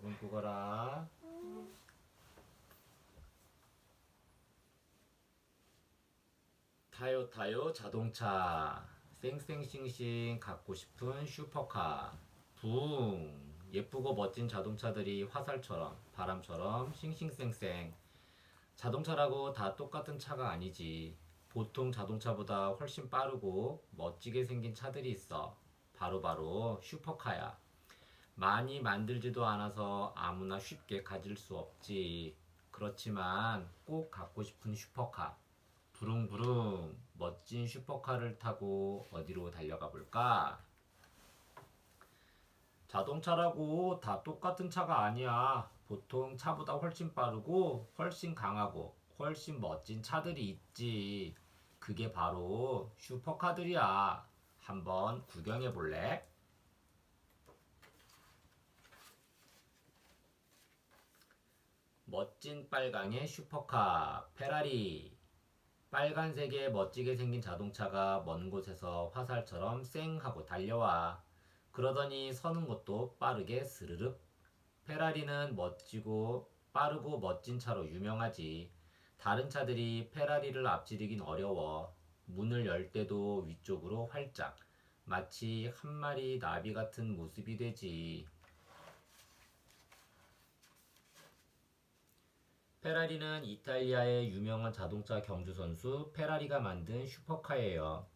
끊고 가라. 타요 타요 자동차. 쌩쌩싱싱 갖고 싶은 슈퍼카. 붕. 예쁘고 멋진 자동차들이 화살처럼 바람처럼 싱싱쌩쌩. 자동차라고 다 똑같은 차가 아니지. 보통 자동차보다 훨씬 빠르고 멋지게 생긴 차들이 있어. 바로바로 슈퍼카야 많이 만들지도 않아서 아무나 쉽게 가질 수 없지 그렇지만 꼭 갖고 싶은 슈퍼카 부릉부릉 멋진 슈퍼카를 타고 어디로 달려가 볼까? 자동차라고 다 똑같은 차가 아니야. 보통 차보다 훨씬 빠르고 훨씬 강하고 훨씬 멋진 차들이 있지. 그게 바로 슈퍼카들이야. 한번 구경해 볼래? 멋진 빨강의 슈퍼카 페라리. 빨간색의 멋지게 생긴 자동차가 먼 곳에서 화살처럼 쌩 하고 달려와. 그러더니 서는 것도 빠르게 스르륵. 페라리는 멋지고 빠르고 멋진 차로 유명하지. 다른 차들이 페라리를 앞지르긴 어려워. 문을 열 때도 위쪽으로 활짝. 마치 한 마리 나비 같은 모습이 되지. 페라리는 이탈리아의 유명한 자동차 경주 선수 페라리가 만든 슈퍼카예요.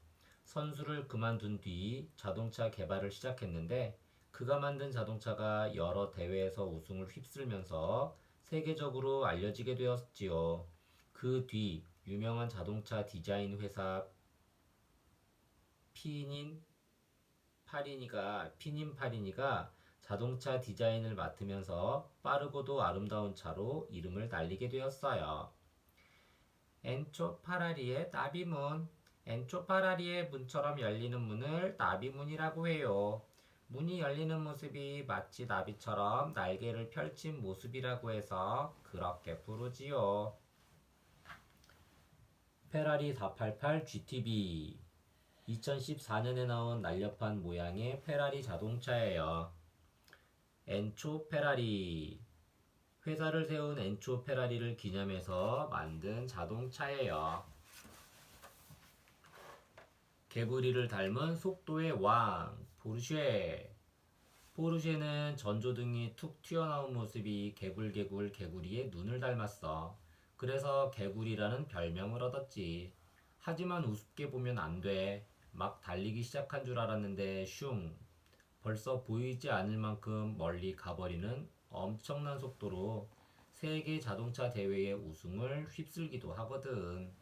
선수를 그만둔 뒤 자동차 개발을 시작했는데 그가 만든 자동차가 여러 대회에서 우승을 휩쓸면서 세계적으로 알려지게 되었지요. 그 뒤 유명한 자동차 디자인 회사 피닌 파리니가 피닌 파리니가 자동차 디자인을 맡으면서 빠르고도 아름다운 차로 이름을 날리게 되었어요. 엔초 파라리의 나비문. 엔초 파라리의 문처럼 열리는 문을 나비문이라고 해요. 문이 열리는 모습이 마치 나비처럼 날개를 펼친 모습이라고 해서 그렇게 부르지요. 페라리 488 GTB 2014년에 나온 날렵한 모양의 페라리 자동차예요. 엔초 페라리 회사를 세운 엔초 페라리를 기념해서 만든 자동차예요. 개구리를 닮은 속도의 왕 포르쉐 포르쉐는 전조등이 툭 튀어나온 모습이 개굴개굴 개구리의 눈을 닮았어. 그래서 개구리라는 별명을 얻었지. 하지만 우습게 보면 안 돼. 막 달리기 시작한 줄 알았는데 슝. 벌써 보이지 않을 만큼 멀리 가버리는 엄청난 속도로 세계 자동차 대회의 우승을 휩쓸기도 하거든.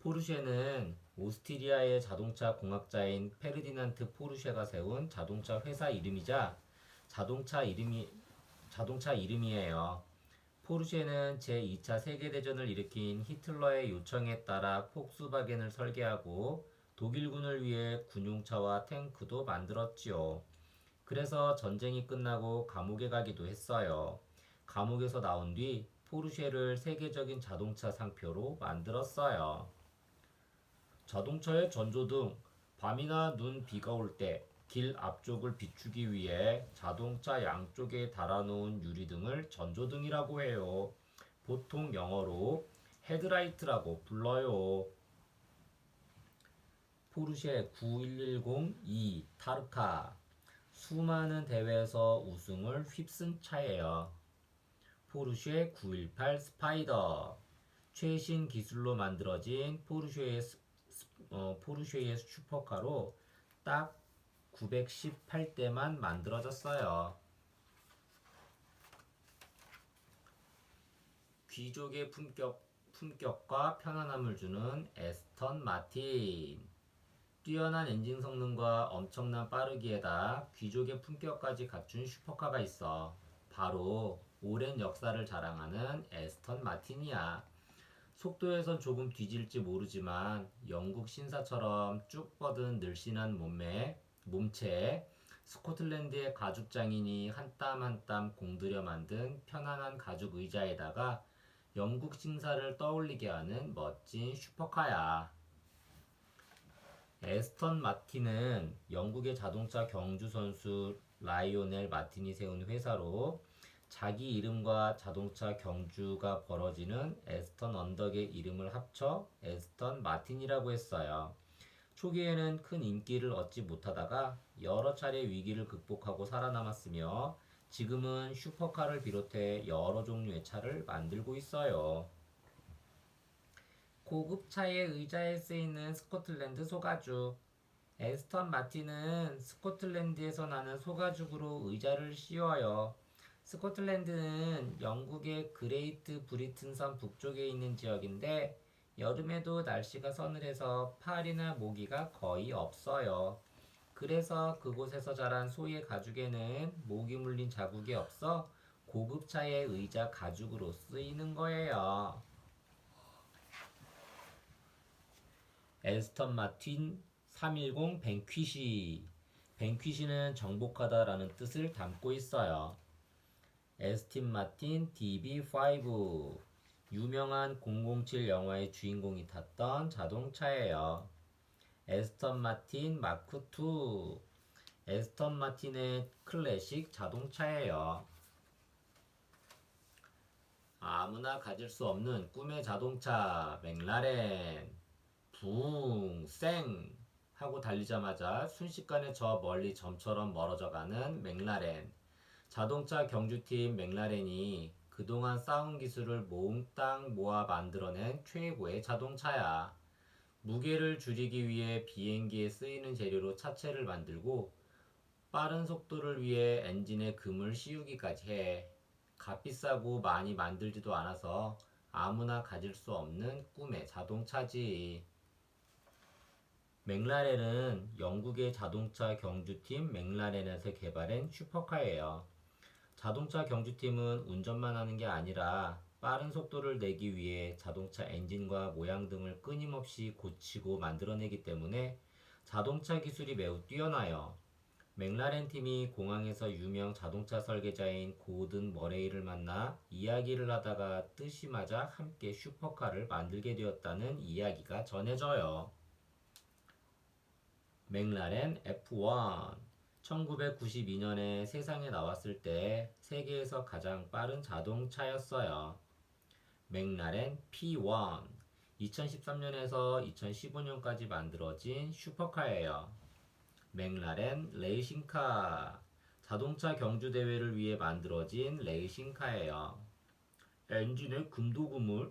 포르쉐는 오스트리아의 자동차 공학자인 페르디난트 포르쉐가 세운 자동차 회사 이름이자 자동차 이름이 자동차 이름이에요. 포르쉐는 제2차 세계대전을 일으킨 히틀러의 요청에 따라 폭스바겐을 설계하고 독일군을 위해 군용차와 탱크도 만들었지요. 그래서 전쟁이 끝나고 감옥에 가기도 했어요. 감옥에서 나온 뒤 포르쉐를 세계적인 자동차 상표로 만들었어요. 자동차의 전조등, 밤이나 눈 비가 올 때 길 앞쪽을 비추기 위해 자동차 양쪽에 달아놓은 유리등을 전조등이라고 해요. 보통 영어로 헤드라이트라고 불러요. 포르쉐 91102 타르카 수많은 대회에서 우승을 휩쓴 차예요. 포르쉐 918 스파이더 최신 기술로 만들어진 포르쉐의 어, 포르쉐의 슈퍼카로 딱 918대만 만들어졌어요. 귀족의 품격, 품격과 편안함을 주는 에스턴 마틴. 뛰어난 엔진 성능과 엄청난 빠르기에다 귀족의 품격까지 갖춘 슈퍼카가 있어. 바로 오랜 역사를 자랑하는 에스턴 마틴이야. 속도에선 조금 뒤질지 모르지만 영국 신사처럼 쭉 뻗은 늘씬한 몸매, 몸체에 스코틀랜드의 가죽 장인이 한 땀 한 땀 공들여 만든 편안한 가죽 의자에다가 영국 신사를 떠올리게 하는 멋진 슈퍼카야. 에스턴 마틴은 영국의 자동차 경주 선수 라이오넬 마틴이 세운 회사로 자기 이름과 자동차 경주가 벌어지는 에스턴 언덕의 이름을 합쳐 에스턴 마틴이라고 했어요. 초기에는 큰 인기를 얻지 못하다가 여러 차례 위기를 극복하고 살아남았으며 지금은 슈퍼카를 비롯해 여러 종류의 차를 만들고 있어요. 고급차의 의자에 쓰이는 스코틀랜드 소가죽. 에스턴 마틴은 스코틀랜드에서 나는 소가죽으로 의자를 씌워요. 스코틀랜드는 영국의 그레이트 브리튼섬 북쪽에 있는 지역인데 여름에도 날씨가 서늘해서 파리나 모기가 거의 없어요. 그래서 그곳에서 자란 소의 가죽에는 모기 물린 자국이 없어 고급차의 의자 가죽으로 쓰이는 거예요. 에스턴 마틴 310 뱅퀴시 뱅퀴시는 정복하다라는 뜻을 담고 있어요. 에스틴 마틴 DB5 유명한 007 영화의 주인공이 탔던 자동차예요. 에스턴 마틴 마크 2 에스턴 마틴의 클래식 자동차예요. 아무나 가질 수 없는 꿈의 자동차 맥라렌 붕, 쌩 하고 달리자마자 순식간에 저 멀리 점처럼 멀어져 가는 맥라렌. 자동차 경주팀 맥라렌이 그동안 쌓은 기술을 몽땅 모아 만들어낸 최고의 자동차야. 무게를 줄이기 위해 비행기에 쓰이는 재료로 차체를 만들고 빠른 속도를 위해 엔진에 금을 씌우기까지 해. 값비싸고 많이 만들지도 않아서 아무나 가질 수 없는 꿈의 자동차지. 맥라렌은 영국의 자동차 경주팀 맥라렌에서 개발한 슈퍼카예요. 자동차 경주팀은 운전만 하는 게 아니라 빠른 속도를 내기 위해 자동차 엔진과 모양 등을 끊임없이 고치고 만들어내기 때문에 자동차 기술이 매우 뛰어나요. 맥라렌 팀이 공항에서 유명 자동차 설계자인 고든 머레이를 만나 이야기를 하다가 뜻이 맞아 함께 슈퍼카를 만들게 되었다는 이야기가 전해져요. 맥라렌 F1 1992년에 세상에 나왔을 때 세계에서 가장 빠른 자동차였어요. 맥라렌 P1 2013년에서 2015년까지 만들어진 슈퍼카예요. 맥라렌 레이싱카 자동차 경주 대회를 위해 만들어진 레이싱카예요. 엔진에 금도금을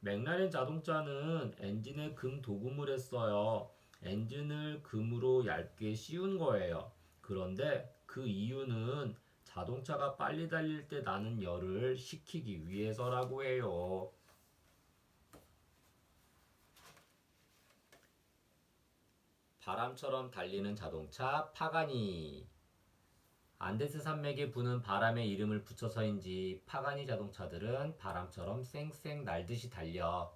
맥라렌 자동차는 엔진에 금도금을 했어요. 엔진을 금으로 얇게 씌운 거예요. 그런데 그 이유는 자동차가 빨리 달릴 때 나는 열을 식히기 위해서라고 해요. 바람처럼 달리는 자동차 파가니. 안데스 산맥에 부는 바람의 이름을 붙여서인지 파가니 자동차들은 바람처럼 쌩쌩 날듯이 달려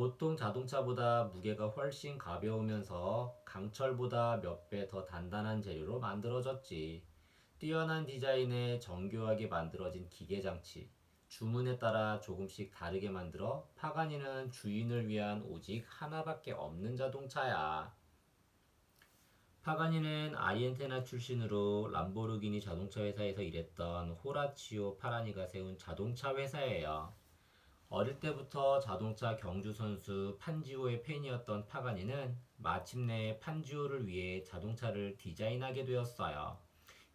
보통 자동차보다 무게가 훨씬 가벼우면서 강철보다 몇 배 더 단단한 재료로 만들어졌지. 뛰어난 디자인에 정교하게 만들어진 기계장치, 주문에 따라 조금씩 다르게 만들어 파가니는 주인을 위한 오직 하나밖에 없는 자동차야. 파가니는 아이엔테나 출신으로 람보르기니 자동차 회사에서 일했던 호라치오 파라니가 세운 자동차 회사예요. 어릴 때부터 자동차 경주 선수 판지오의 팬이었던 파가니는 마침내 판지오를 위해 자동차를 디자인하게 되었어요.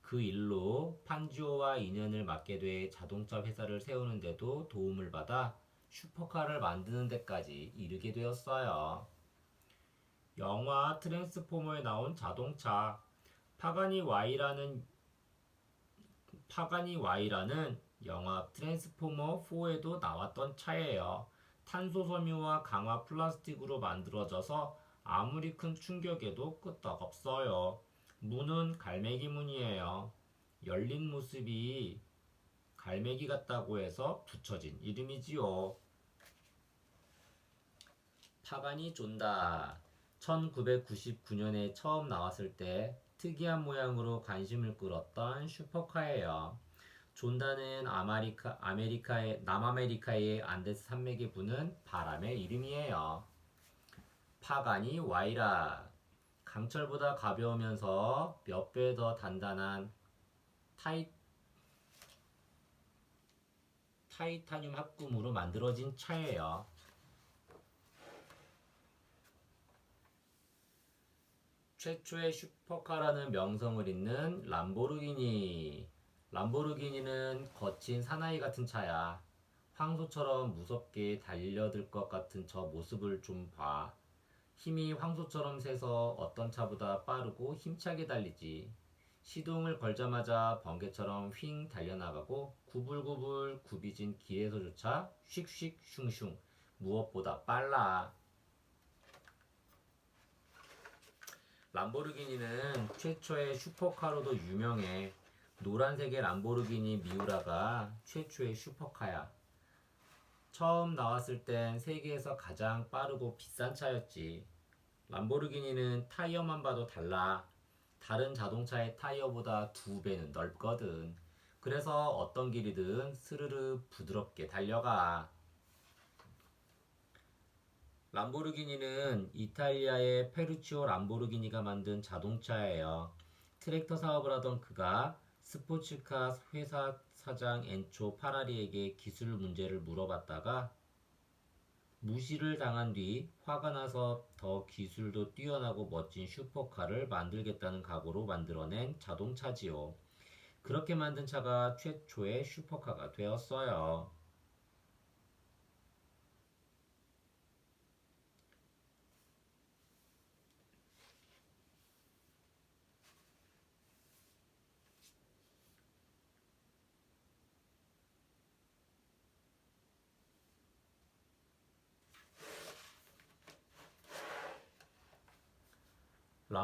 그 일로 판지오와 인연을 맡게 돼 자동차 회사를 세우는데도 도움을 받아 슈퍼카를 만드는 데까지 이르게 되었어요. 영화 트랜스포머에 나온 자동차 파가니 Y라는 파가니 Y라는 영화 트랜스포머 4에도 나왔던 차예요. 탄소 섬유와 강화 플라스틱으로 만들어져서 아무리 큰 충격에도 끄떡없어요. 문은 갈매기 문이에요. 열린 모습이 갈매기 같다고 해서 붙여진 이름이지요. 파가니 존다. 1999년에 처음 나왔을 때 특이한 모양으로 관심을 끌었던 슈퍼카예요. 존다는 아메리카, 아메리카의, 남아메리카의 안데스 산맥에 부는 바람의 이름이에요. 파가니 와이라 강철보다 가벼우면서 몇 배 더 단단한 타이, 타이타늄 합금으로 만들어진 차예요. 최초의 슈퍼카라는 명성을 잇는 람보르기니. 람보르기니는 거친 사나이 같은 차야. 황소처럼 무섭게 달려들 것 같은 저 모습을 좀 봐. 힘이 황소처럼 세서 어떤 차보다 빠르고 힘차게 달리지. 시동을 걸자마자 번개처럼 휙 달려나가고 구불구불 굽이진 길에서조차 슉슉 슝슝 무엇보다 빨라. 람보르기니는 최초의 슈퍼카로도 유명해. 노란색의 람보르기니 미우라가 최초의 슈퍼카야. 처음 나왔을 땐 세계에서 가장 빠르고 비싼 차였지. 람보르기니는 타이어만 봐도 달라. 다른 자동차의 타이어보다 두 배는 넓거든. 그래서 어떤 길이든 스르르 부드럽게 달려가. 람보르기니는 이탈리아의 페루치오 람보르기니가 만든 자동차예요. 트랙터 사업을 하던 그가 스포츠카 회사 사장 엔초 파라리에게 기술 문제를 물어봤다가 무시를 당한 뒤 화가 나서 더 기술도 뛰어나고 멋진 슈퍼카를 만들겠다는 각오로 만들어낸 자동차지요. 그렇게 만든 차가 최초의 슈퍼카가 되었어요.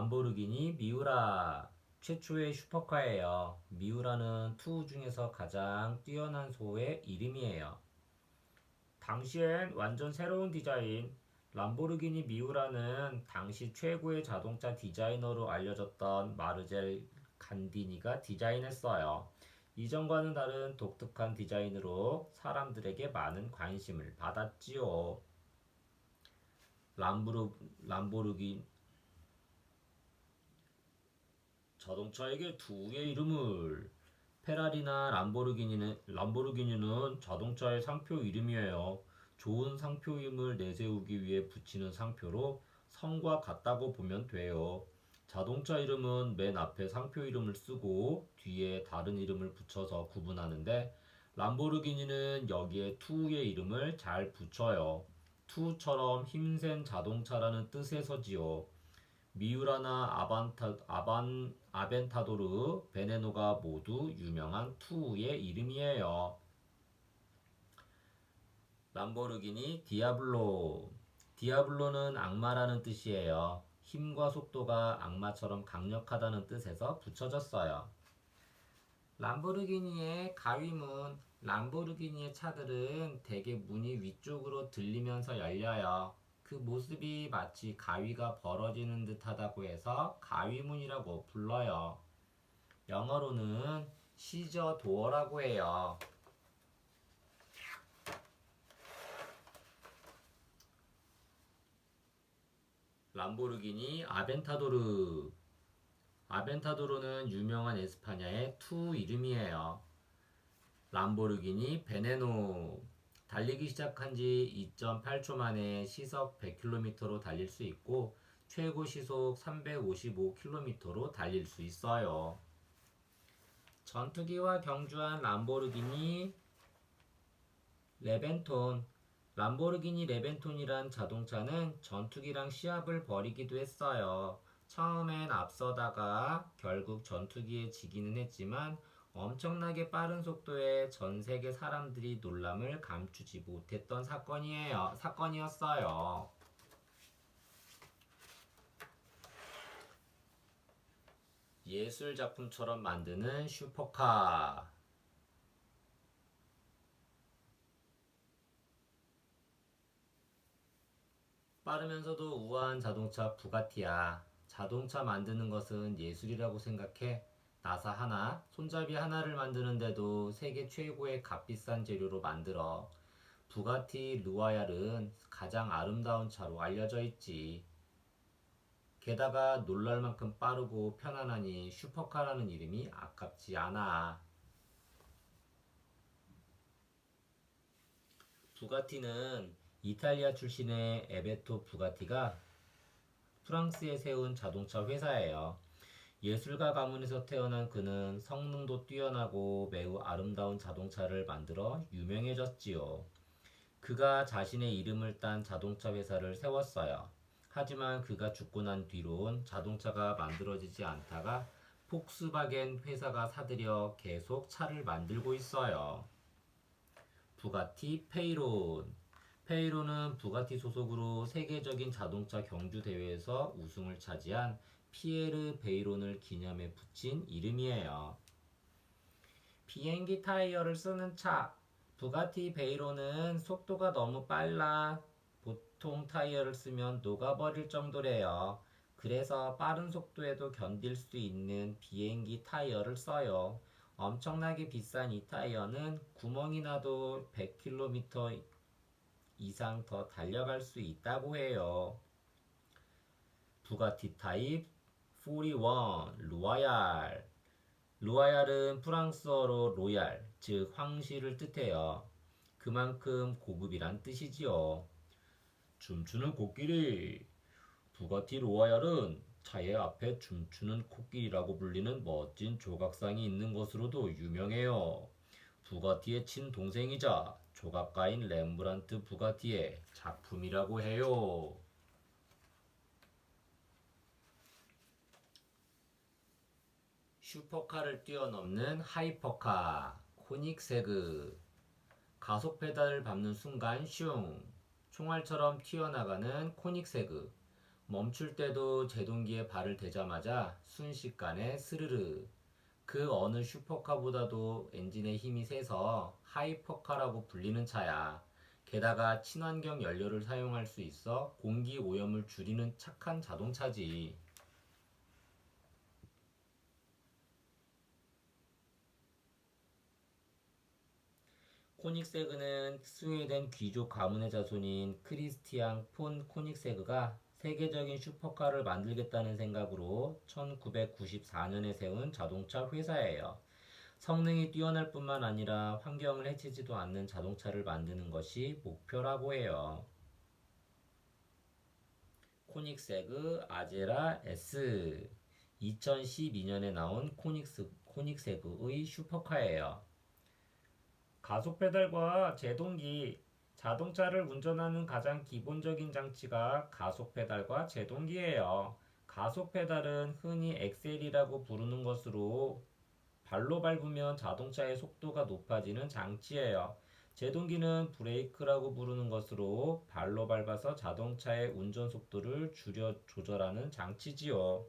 람보르기니 미우라 최초의 슈퍼카예요. 미우라는 투 중에서 가장 뛰어난 소의 이름이에요. 당시엔 완전 새로운 디자인. 람보르기니 미우라는 당시 최고의 자동차 디자이너로 알려졌던 마르젤 간디니가 디자인했어요. 이전과는 다른 독특한 디자인으로 사람들에게 많은 관심을 받았지요. 람보르, 람보르기, 자동차에게 두의 이름을 페라리나 람보르기니는 람보르기니는 자동차의 상표 이름이에요. 좋은 상표임을 내세우기 위해 붙이는 상표로 성과 같다고 보면 돼요. 자동차 이름은 맨 앞에 상표 이름을 쓰고 뒤에 다른 이름을 붙여서 구분하는데 람보르기니는 여기에 투의 이름을 잘 붙여요. 투처럼 힘센 자동차라는 뜻에서지요. 미우라나 아반타, 아반, 아벤타도르, 베네노가 모두 유명한 투의 이름이에요. 람보르기니 디아블로. 디아블로는 악마라는 뜻이에요. 힘과 속도가 악마처럼 강력하다는 뜻에서 붙여졌어요. 람보르기니의 가위문. 람보르기니의 차들은 대개 문이 위쪽으로 들리면서 열려요. 그 모습이 마치 가위가 벌어지는 듯하다고 해서 가위문이라고 불러요. 영어로는 시저 도어라고 해요. 람보르기니 아벤타도르 아벤타도르는 유명한 에스파냐의 투 이름이에요. 람보르기니 베네노 달리기 시작한 지 2.8초 만에 시속 100km로 달릴 수 있고 최고 시속 355km로 달릴 수 있어요. 전투기와 경주한 람보르기니 레벤톤 람보르기니 레벤톤이란 자동차는 전투기랑 시합을 벌이기도 했어요. 처음엔 앞서다가 결국 전투기에 지기는 했지만 엄청나게 빠른 속도에 전 세계 사람들이 놀람을 감추지 못했던 사건이에요. 사건이었어요. 예술 작품처럼 만드는 슈퍼카. 빠르면서도 우아한 자동차 부가티야. 자동차 만드는 것은 예술이라고 생각해. 나사 하나, 손잡이 하나를 만드는데도 세계 최고의 값비싼 재료로 만들어. 부가티 루아얄은 가장 아름다운 차로 알려져 있지. 게다가 놀랄 만큼 빠르고 편안하니 슈퍼카라는 이름이 아깝지 않아. 부가티는 이탈리아 출신의 에베토 부가티가 프랑스에 세운 자동차 회사예요. 예술가 가문에서 태어난 그는 성능도 뛰어나고 매우 아름다운 자동차를 만들어 유명해졌지요. 그가 자신의 이름을 딴 자동차 회사를 세웠어요. 하지만 그가 죽고 난 뒤론 자동차가 만들어지지 않다가 폭스바겐 회사가 사들여 계속 차를 만들고 있어요. 부가티 페이론. 페이론은 부가티 소속으로 세계적인 자동차 경주 대회에서 우승을 차지한 피에르 베이론을 기념해 붙인 이름이에요. 비행기 타이어를 쓰는 차. 부가티 베이론은 속도가 너무 빨라 보통 타이어를 쓰면 녹아버릴 정도래요. 그래서 빠른 속도에도 견딜 수 있는 비행기 타이어를 써요. 엄청나게 비싼 이 타이어는 구멍이 나도 100km 이상 더 달려갈 수 있다고 해요. 부가티 타입 41 루아얄 루아얄은 프랑스어로 로얄, 즉 황실을 뜻해요. 그만큼 고급이란 뜻이지요. 춤추는 코끼리 부가티 로얄은 차의 앞에 춤추는 코끼리라고 불리는 멋진 조각상이 있는 것으로도 유명해요. 부가티의 친동생이자 조각가인 렘브란트 부가티의 작품이라고 해요. 슈퍼카를 뛰어넘는 하이퍼카, 코닉 세그, 가속 페달을 밟는 순간 슝, 총알처럼 튀어나가는 코닉 세그, 멈출 때도 제동기에 발을 대자마자 순식간에 스르르, 그 어느 슈퍼카보다도 엔진의 힘이 세서 하이퍼카라고 불리는 차야. 게다가 친환경 연료를 사용할 수 있어 공기 오염을 줄이는 착한 자동차지. 코닉세그는 스웨덴 귀족 가문의 자손인 크리스티앙 폰 코닉세그가 세계적인 슈퍼카를 만들겠다는 생각으로 1994년에 세운 자동차 회사예요. 성능이 뛰어날 뿐만 아니라 환경을 해치지도 않는 자동차를 만드는 것이 목표라고 해요. 코닉세그 아제라 S 2012년에 나온 코닉스, 코닉세그의 슈퍼카예요. 가속 페달과 제동기, 자동차를 운전하는 가장 기본적인 장치가 가속 페달과 제동기예요. 가속 페달은 흔히 엑셀이라고 부르는 것으로 발로 밟으면 자동차의 속도가 높아지는 장치예요. 제동기는 브레이크라고 부르는 것으로 발로 밟아서 자동차의 운전 속도를 줄여 조절하는 장치지요.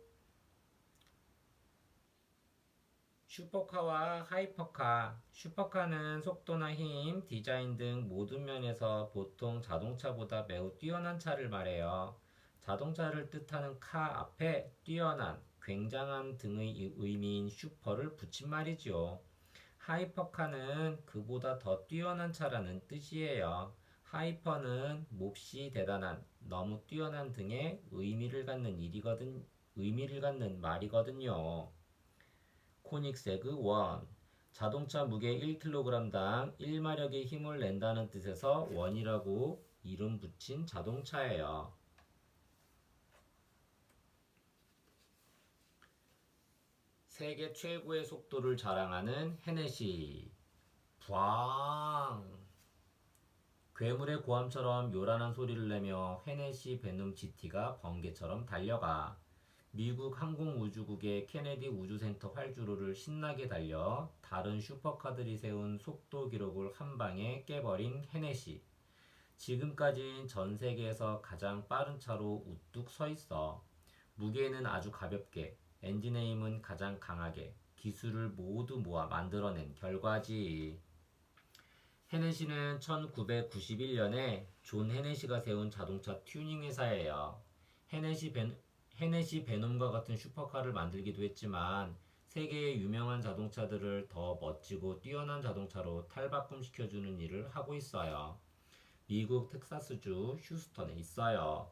슈퍼카와 하이퍼카. 슈퍼카는 속도나 힘, 디자인 등 모든 면에서 보통 자동차보다 매우 뛰어난 차를 말해요. 자동차를 뜻하는 카 앞에 뛰어난, 굉장한 등의 의미인 슈퍼를 붙인 말이지요. 하이퍼카는 그보다 더 뛰어난 차라는 뜻이에요. 하이퍼는 몹시 대단한, 너무 뛰어난 등의 의미를 갖는 일이거든, 의미를 갖는 말이거든요. 코닉세그 1 자동차 무게 1kg당 1마력의 힘을 낸다는 뜻에서 원이라고 이름 붙인 자동차예요. 세계 최고의 속도를 자랑하는 헤네시. 부앙. 괴물의 고함처럼 요란한 소리를 내며 헤네시 베눔 GT가 번개처럼 달려가 미국 항공우주국의 케네디 우주센터 활주로를 신나게 달려 다른 슈퍼카들이 세운 속도 기록을 한 방에 깨버린 헤네시. 지금까지는 전 세계에서 가장 빠른 차로 우뚝 서 있어. 무게는 아주 가볍게, 엔진의 힘은 가장 강하게, 기술을 모두 모아 만들어낸 결과지. 헤네시는 1991년에 존 헤네시가 세운 자동차 튜닝 회사예요. 헤네시 벤, 헤네시 베놈과 같은 슈퍼카를 만들기도 했지만 세계의 유명한 자동차들을 더 멋지고 뛰어난 자동차로 탈바꿈시켜주는 일을 하고 있어요. 미국 텍사스주 휴스턴에 있어요.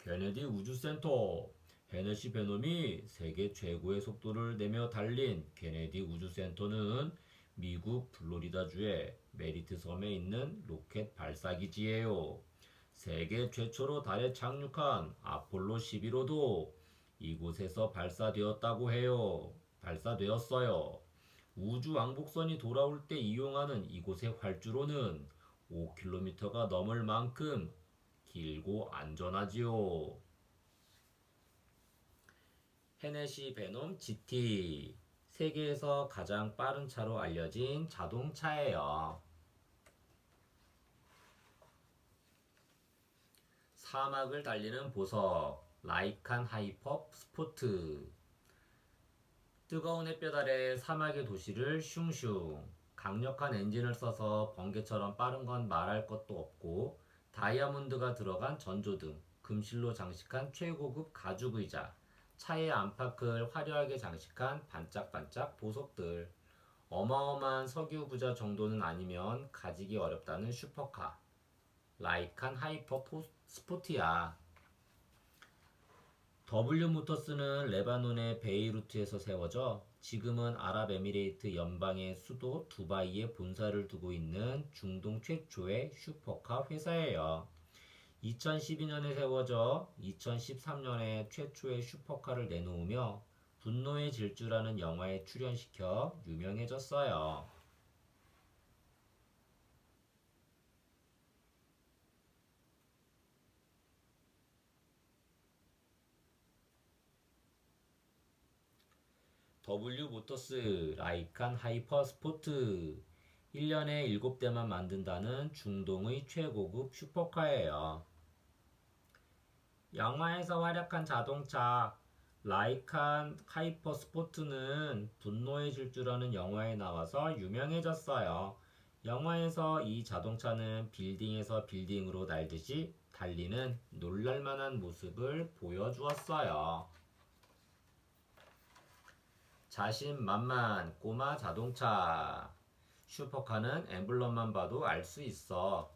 케네디 우주센터 헤네시 베놈이 세계 최고의 속도를 내며 달린 케네디 우주센터는 미국 플로리다주의 메리트 섬에 있는 로켓 발사기지예요. 세계 최초로 달에 착륙한 아폴로 11호도 이곳에서 발사되었다고 해요. 발사되었어요. 우주 왕복선이 돌아올 때 이용하는 이곳의 활주로는 5km가 넘을 만큼 길고 안전하지요. 헤네시 베놈 GT 세계에서 가장 빠른 차로 알려진 자동차예요. 사막을 달리는 보석 라이칸 하이퍼 스포트. 뜨거운 햇볕 아래 사막의 도시를 슝슝. 강력한 엔진을 써서 번개처럼 빠른 건 말할 것도 없고 다이아몬드가 들어간 전조등 금실로 장식한 최고급 가죽 의자 차의 안팎을 화려하게 장식한 반짝반짝 보석들. 어마어마한 석유 부자 정도는 아니면 가지기 어렵다는 슈퍼카. 라이칸 하이퍼 포- 스 포티야 W 모터스는 레바논의 베이루트에서 세워져 지금은 아랍에미레이트 연방의 수도 두바이에 본사를 두고 있는 중동 최초의 슈퍼카 회사예요. 2012년에 세워져 2013년에 최초의 슈퍼카를 내놓으며 분노의 질주라는 영화에 출연시켜 유명해졌어요. W 모터스 라이칸 하이퍼 스포트 1년에 7대만 만든다는 중동의 최고급 슈퍼카예요. 영화에서 활약한 자동차 라이칸 하이퍼 스포트는 분노의 질주라는 영화에 나와서 유명해졌어요. 영화에서 이 자동차는 빌딩에서 빌딩으로 날듯이 달리는 놀랄만한 모습을 보여주었어요. 자신만만 꼬마 자동차 슈퍼카는 엠블럼만 봐도 알 수 있어.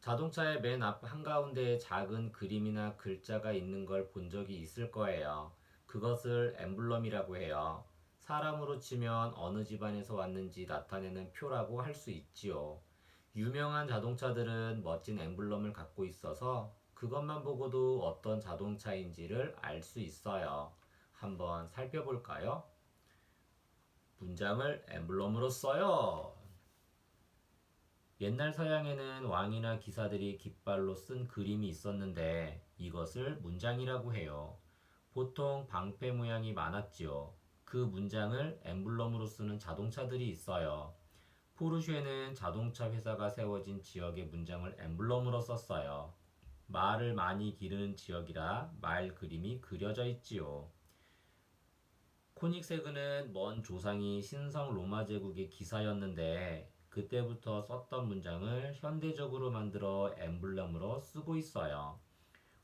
자동차의 맨 앞 한가운데에 작은 그림이나 글자가 있는 걸 본 적이 있을 거예요. 그것을 엠블럼이라고 해요. 사람으로 치면 어느 집안에서 왔는지 나타내는 표라고 할 수 있지요. 유명한 자동차들은 멋진 엠블럼을 갖고 있어서 그것만 보고도 어떤 자동차인지를 알 수 있어요. 한번 살펴볼까요? 문장을 엠블럼으로 써요. 옛날 서양에는 왕이나 기사들이 깃발로 쓴 그림이 있었는데 이것을 문장이라고 해요. 보통 방패 모양이 많았지요. 그 문장을 엠블럼으로 쓰는 자동차들이 있어요. 포르쉐는 자동차 회사가 세워진 지역의 문장을 엠블럼으로 썼어요. 말을 많이 기르는 지역이라 말 그림이 그려져 있지요. 코닉세그는 먼 조상이 신성 로마 제국의 기사였는데 그때부터 썼던 문장을 현대적으로 만들어 엠블럼으로 쓰고 있어요.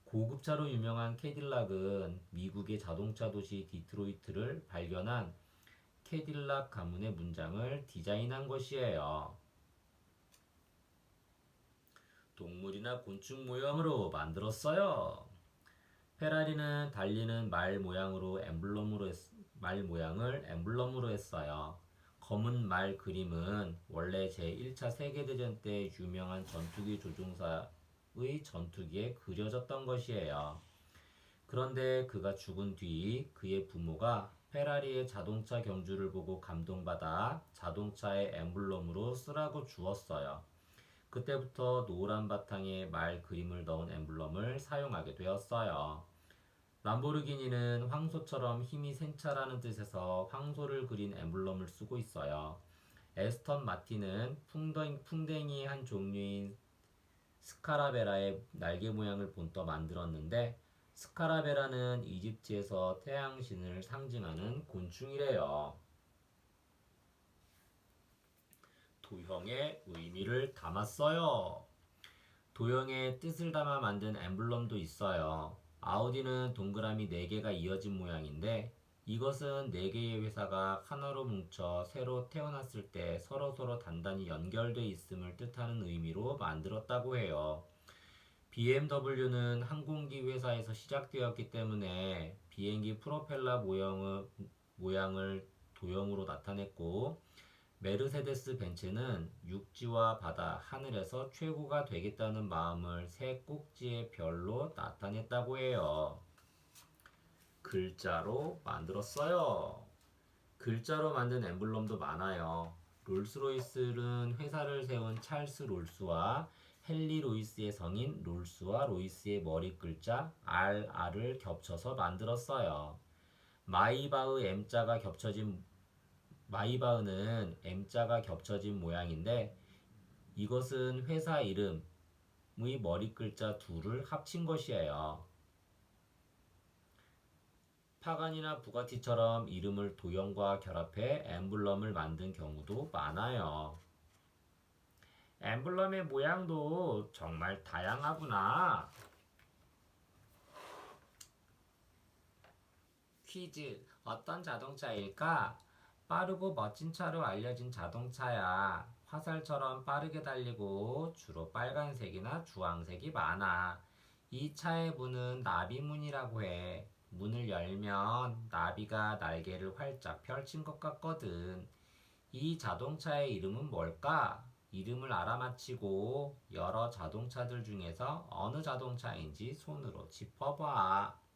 고급차로 유명한 캐딜락은 미국의 자동차 도시 디트로이트를 발견한 캐딜락 가문의 문장을 디자인한 것이에요. 동물이나 곤충 모형으로 만들었어요. 페라리는 달리는 말 모양으로 엠블럼으로 했, 말 모양을 엠블럼으로 했어요. 검은 말 그림은 원래 제1차 세계대전 때 유명한 전투기 조종사의 전투기에 그려졌던 것이에요. 그런데 그가 죽은 뒤 그의 부모가 페라리의 자동차 경주를 보고 감동받아 자동차의 엠블럼으로 쓰라고 주었어요. 그때부터 노란 바탕에 말 그림을 넣은 엠블럼을 사용하게 되었어요. 람보르기니는 황소처럼 힘이 센 차라는 뜻에서 황소를 그린 엠블럼을 쓰고 있어요. 에스턴 마틴은 풍덩, 풍뎅이 한 종류인 스카라베라의 날개 모양을 본떠 만들었는데 스카라베라는 이집트에서 태양신을 상징하는 곤충이래요. 도형의 의미를 담았어요. 도형의 뜻을 담아 만든 엠블럼도 있어요. 아우디는 동그라미 4개가 이어진 모양인데 이것은 4개의 회사가 하나로 뭉쳐 새로 태어났을 때 서로서로 단단히 연결돼 있음을 뜻하는 의미로 만들었다고 해요. BMW는 항공기 회사에서 시작되었기 때문에 비행기 프로펠러 모형을, 모양을 도형으로 나타냈고 메르세데스 벤츠는 육지와 바다, 하늘에서 최고가 되겠다는 마음을 새 꼭지의 별로 나타냈다고 해요. 글자로 만들었어요. 글자로 만든 엠블럼도 많아요. 롤스로이스는 회사를 세운 찰스 롤스와 헨리 로이스의 성인 롤스와 로이스의 머리 글자 RR을 겹쳐서 만들었어요. 마이바흐 M자가 겹쳐진 마이바흐는 M자가 겹쳐진 모양인데 이것은 회사 이름의 머리 글자 둘을 합친 것이에요. 파간이나 부가티처럼 이름을 도형과 결합해 엠블럼을 만든 경우도 많아요. 엠블럼의 모양도 정말 다양하구나. 퀴즈. 어떤 자동차일까? 빠르고 멋진 차로 알려진 자동차야. 화살처럼 빠르게 달리고 주로 빨간색이나 주황색이 많아. 이 차의 문은 나비문이라고 해. 문을 열면 나비가 날개를 활짝 펼친 것 같거든. 이 자동차의 이름은 뭘까? 이름을 알아맞히고 여러 자동차들 중에서 어느 자동차인지 손으로 짚어봐.